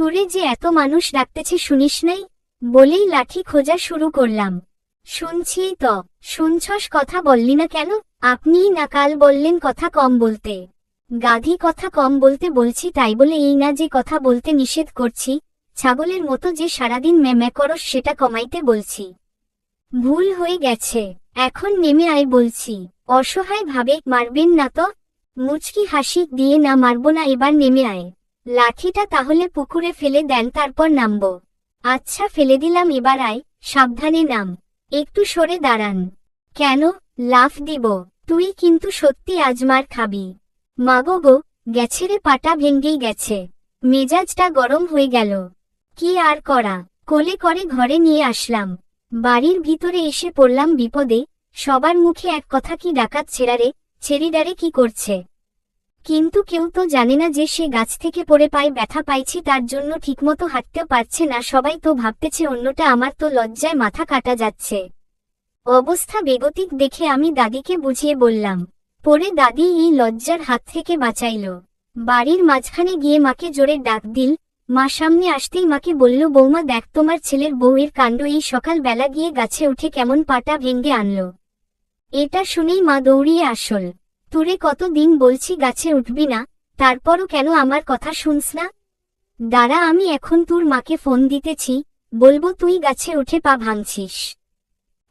তুরে যে এত মানুষ ডাকতেছে শুনিস নাই? বলেই লাঠি খোঁজা শুরু করলাম। শুনছি তো, শুনছস কথা বললি না কেন? আপনিই না কাল বললেন কথা কম বলতে। গাধি কথা কম বলতে বলছি তাই বলে এই না যে কথা বলতে নিষেধ করছি, ছাগলের মতো যে সারাদিন ম্যাম্যা করস সেটা কমাইতে বলছি। ভুল হয়ে গেছে, এখন নেমে আয় বলছি, অসহায় ভাবে মারবেন না তো? মুচকি হাসি দিয়ে না মারব না এবার নেমে আয়। লাঠিটা তাহলে পুকুরে ফেলে দেন, তারপর নামব। আচ্ছা ফেলে দিলাম, এবার আয়, সাবধানে নাম। একটু সরে দাঁড়ান। কেন? লাফ দিব। তুই কিন্তু সত্যি আজমার খাবি। মাগো গো, গেছে রে পাটা ভেঙ্গেই গেছে। মেজাজটা গরম হয়ে গেল। কি আর করা? কোলে করে ঘরে নিয়ে আসলাম। বাড়ির ভিতরে এসে পড়লাম বিপদে। সবার মুখে এক কথা কি ডাকাত ছেড়ারে ছেড়িডারে কি করছে? কিন্তু কেউ তো জানে না যে সে গাছ থেকে পড়ে পায়ে ব্যথা পাইছি, তার জন্য ঠিকমতো হাঁটতেও পারছে না। সবাই তো ভাবতেছে অন্যটা আমার তো লজ্জায় মাথা কাটা যাচ্ছে। অবস্থা বেগতিক দেখে আমি দাদিকে বুঝিয়ে বললাম, পরে দাদি এই লজ্জার হাত থেকে বাঁচাইল। বাড়ির মাঝখানে গিয়ে মাকে জোরে ডাক দিল, মা সামনে আসতেই মাকে বলল, বৌমা, দেখ তোমার ছেলের বউয়ের কাণ্ড এই সকাল বেলা গিয়ে গাছে উঠে কেমন পাটা ভেঙ্গে আনল। এটা শুনেই মা দৌড়িয়ে আসল। তোরে কতদিন বলছি গাছে উঠবি না, তারপরও কেন আমার কথা শুনস না? দাঁড়া, আমি এখন তোর মাকে ফোন দিতেছি, বলব তুই গাছে উঠে পা ভাঙছিস।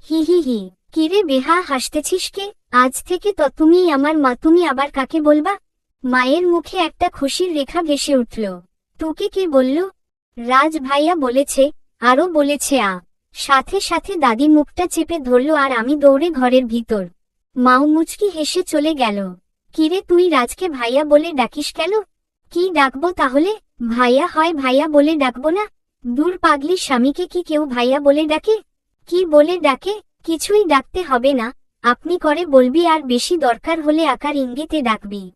হি হি হি কিরে বেহা, হাসতেছিস কে? আজ থেকে তো তুমিই আমার মা, তুমি আবার কাকে বলবা? মায়ের মুখে একটা খুশির রেখা ভেসে উঠল। তোকে কে বলল? রাজ ভাইয়া বলেছে, আরও বলেছে আ। সাথে সাথে দাদি মুখটা চেপে ধরল আর আমি দৌড়ে ঘরের ভিতর। মাও মুচকি হেসে চলে গেল। কিরে তুই রাজকে ভাইয়া বলে ডাকিস কেন? কি ডাকবো তাহলে? ভাইয়া হয় ভাইয়া বলে ডাকবো না? দূর পাগলি স্বামীকে কি কেউ ভাইয়া বলে ডাকে? কি বলে ডাকে? কিছুই ডাকতে হবে না। আপনি করে বলবি আর বেশি দরকার হলে আকার ইঙ্গিতে ডাকবি।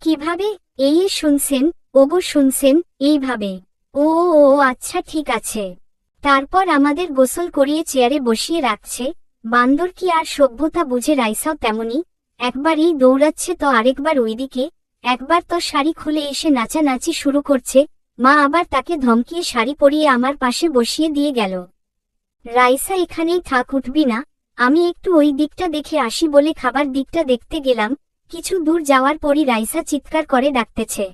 কীভাবে? এই শুনছেন ওগো শুনছেন এইভাবে। ও ও, আচ্ছা ঠিক আছে। তারপর আমাদের গোসল করিয়ে চেয়ারে বসিয়ে রাখছে। বান্দর কি আর সভ্যতা বুঝে রাইসাও তেমনি? একবার এই দৌড়াচ্ছে তো আরেকবার ওইদিকে, একবার তো শাড়ি খুলে এসে নাচানাচি শুরু করছে, মা আবার তাকে ধমকিয়ে শাড়ি পরিয়ে আমার পাশে বসিয়ে দিয়ে গেল। রাইসা এখানেই থাক, উঠবি না, আমি একটু ওই দিকটা দেখে আসি বলে খাবার দিকটা দেখতে গেলাম, কিছু দূর যাওয়ার পরই রাইসা চিৎকার করে ডাকতেছে।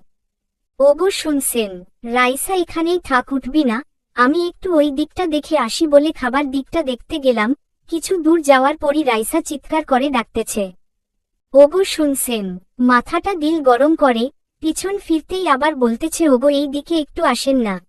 ওগো শুনছেন, রাইসা এখানেই থাক, উঠবি না, আমি একটু ওই দিকটা দেখে আসি বলে খাবার দিকটা দেখতে গেলাম কিছু দূর যাওয়ার পরই রাইসা চিৎকার করে ডাকতেছে। ওগো, শুনছেন। মাথাটা দিল গরম করে, পিছন ফিরতেই আবার বলতেছে, ওগো, এই দিকে একটু আসেন না।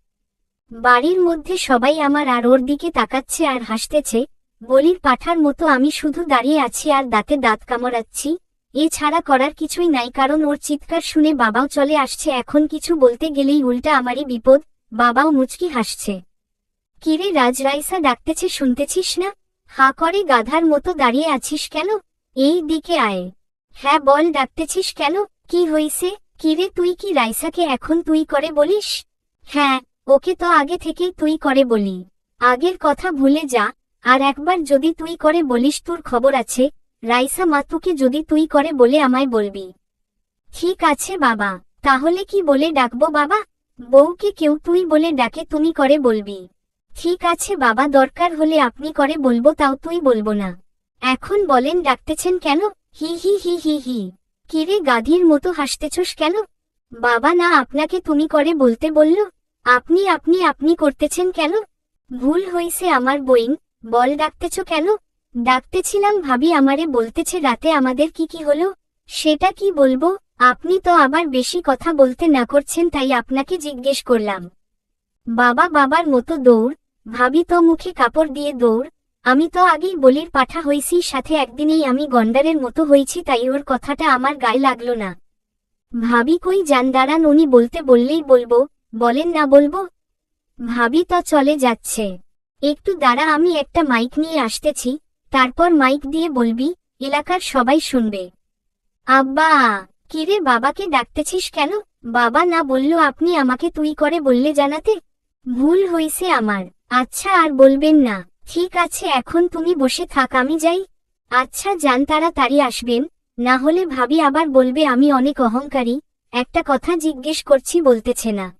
বাড়ির মধ্যে সবাই আমার আর ওর দিকে তাকাচ্ছে আর হাসতেছে। বলির পাঠার মতো আমি শুধু দাঁড়িয়ে আছি আর দাঁতে দাঁত কামড়াচ্ছি। এছাড়া করার কিছুই নাই, কারণ ওর চিৎকার শুনে বাবাও চলে আসছে। এখন কিছু বলতে গেলেই উল্টা আমারই বিপদ। বাবাও মুচকি হাসছে। কিরে রাজরাইসা ডাকতেছে, শুনতেছিস না? হা করে গাধার মতো দাঁড়িয়ে আছিস কেন? এই দিকে আয়। হ্যাঁ বল ডাকতেছিস কেন? কি হইছে? কিরে তুই কি রাইসাকে এখন তুই করে বলিস? হ্যাঁ ওকে তো আগে থেকেই তুই করে বলি। আগের কথা ভুলে যা, আর একবার যদি তুই করে বলিস তোর খবর আছে, রাইসা মাতুকে যদি তুই করে বলে আমায় বলবি। ঠিক আছে বাবা, তাহলে কি বলে ডাকবো বাবা? বউকে কেউ তুই বলে ডাকে তুমি করে বলবি। ঠিক আছে বাবা, দরকার হলে আপনি করে বলব, তাও তুই বলব না। এখন বলেন, ডাকতেছেন কেন? হি হি হি হি হি। কিরে গাধীর মতো হাসতেছস কেন? বাবা না, আপনাকে তুমি করে বলতে বলল? আপনি আপনি আপনি করতেছেন কেন? ভুল হইছে আমার বইন, বল ডাকতেছ কেন? ডাকতেছিলাম ভাবি আমারে বলতেছে রাতে আমাদের কি কি হলো? সেটা কি বলব? আপনি তো আবার বেশি কথা বলতে না করছেন, তাই আপনাকে জিজ্ঞেস করলাম। বাবা বাবার মতো দৌড় ভাবি তো মুখে কাপড় দিয়ে দৌড়, আমি তো আগেই বলির পাঠা হইছি, সাথে একদিনেই আমি গন্ডারের মতো হয়েছি তাই ওর কথাটা আমার গায়ে লাগল না। ভাবি কই যান দাঁড়ান, উনি বলতে বললেই বলব, বলেন না বলব? ভাবি তো চলে যাচ্ছে। একটু দাঁড়া, আমি একটা মাইক নিয়ে আসতেছি, তারপর মাইক দিয়ে বলবি, এলাকার সবাই শুনবে। আব্বা, কিরে বাবাকে ডাকতেছিস কেন? বাবা না বলল, আপনি আমাকে তুই করে বললে জানাতে? ভুল হইছে আমার। আচ্ছা আর বলবেন না। ঠিক আছে, এখন তুমি বসে থাক, আমি যাই। আচ্ছা যান তারা তাড়াতাড়ি আসবেন। না হলে ভাবি আবার বলবে, আমি অনেক অহংকারী। একটা কথা জিজ্ঞেস করছি, বলতেছে না।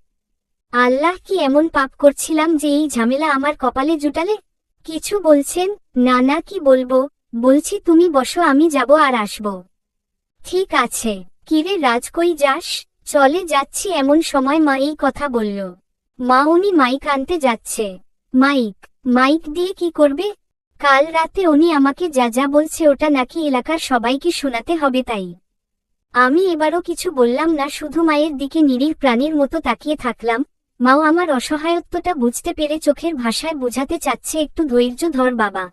আল্লাহ কি এমন পাপ করছিলাম যে এই ঝামেলা আমার কপালে জুটালে? কিছু বলছেন? না না, কি বলব? বলছি, তুমি বসো, আমি যাব আর আসব। ঠিক আছে। কিরে, রাজ, কই যাস? চলে যাচ্ছি, এমন সময় মা এই কথা বলল। মা উনি মাইক আনতে যাচ্ছে। মাইক মাইক দিয়ে কি করবে? কাল রাতে উনি আমাকে যা যা বলছে ওটা নাকি এলাকার সবাইকে শোনাতে হবে তাই। আমি এবারও কিছু বললাম না, শুধু মায়ের দিকে নিরীহ প্রাণীর মতো তাকিয়ে থাকলাম। মাও আমার অসহায়ত্বটা বুঝতে পেরে চোখের ভাষায় বোঝাতে চাচ্ছে, একটু ধৈর্য ধর বাবা।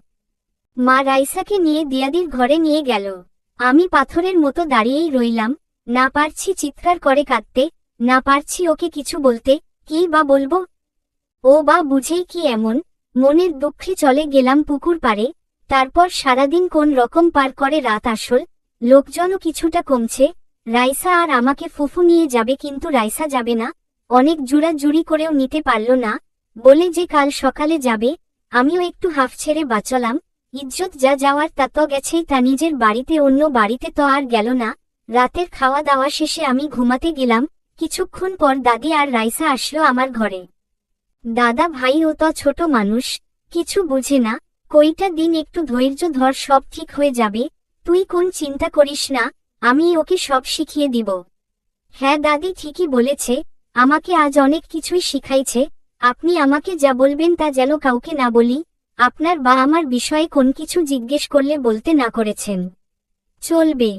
মা রাইসাকে নিয়ে দিয়াদির ঘরে নিয়ে গেল। আমি পাথরের মতো দাঁড়িয়েই রইলাম। না পারছি চিৎকার করে কাঁদতে, না পারছি ওকে কিছু বলতে কি বা বলব? ও বা বুঝেই কি এমন? মনের দুঃখে চলে গেলাম পুকুর পাড়ে, তারপর সারাদিন কোন রকম পার করে রাত আসল, লোকজনও কিছুটা কমছে, রাইসা আর আমাকে ফুফু নিয়ে যাবে কিন্তু রাইসা যাবে না, অনেক জুড়া জুড়ি করেও নিতে পারল না, বলে যে কাল সকালে যাবে, আমিও একটু হাফ ছেড়ে বাঁচলাম, ইজ্জত যা যাওয়ার তা তো গেছেই তা নিজের বাড়িতে অন্য বাড়িতে তো আর গেল না, রাতের খাওয়া দাওয়া শেষে আমি ঘুমাতে গেলাম কিছুক্ষণ পর দাদি আর রাইসা আসলো আমার ঘরে। দাদা ভাই ও তো ছোট মানুষ, কিছু বুঝে না কইটা দিন একটু ধৈর্য ধর সব ঠিক হয়ে যাবে, তুই কোন চিন্তা করিস না, আমি ওকে সব শিখিয়ে দিব। হ্যাঁ দাদি ঠিকই বলেছে, আমাকে আজ অনেক কিছুই শিখাইছে, আপনি আমাকে যা বলবেন তা যেন কাউকে না বলি, আপনার বা আমার বিষয়ে কোন কিছু জিজ্ঞেস করলে বলতে না করেছেন। চলবে।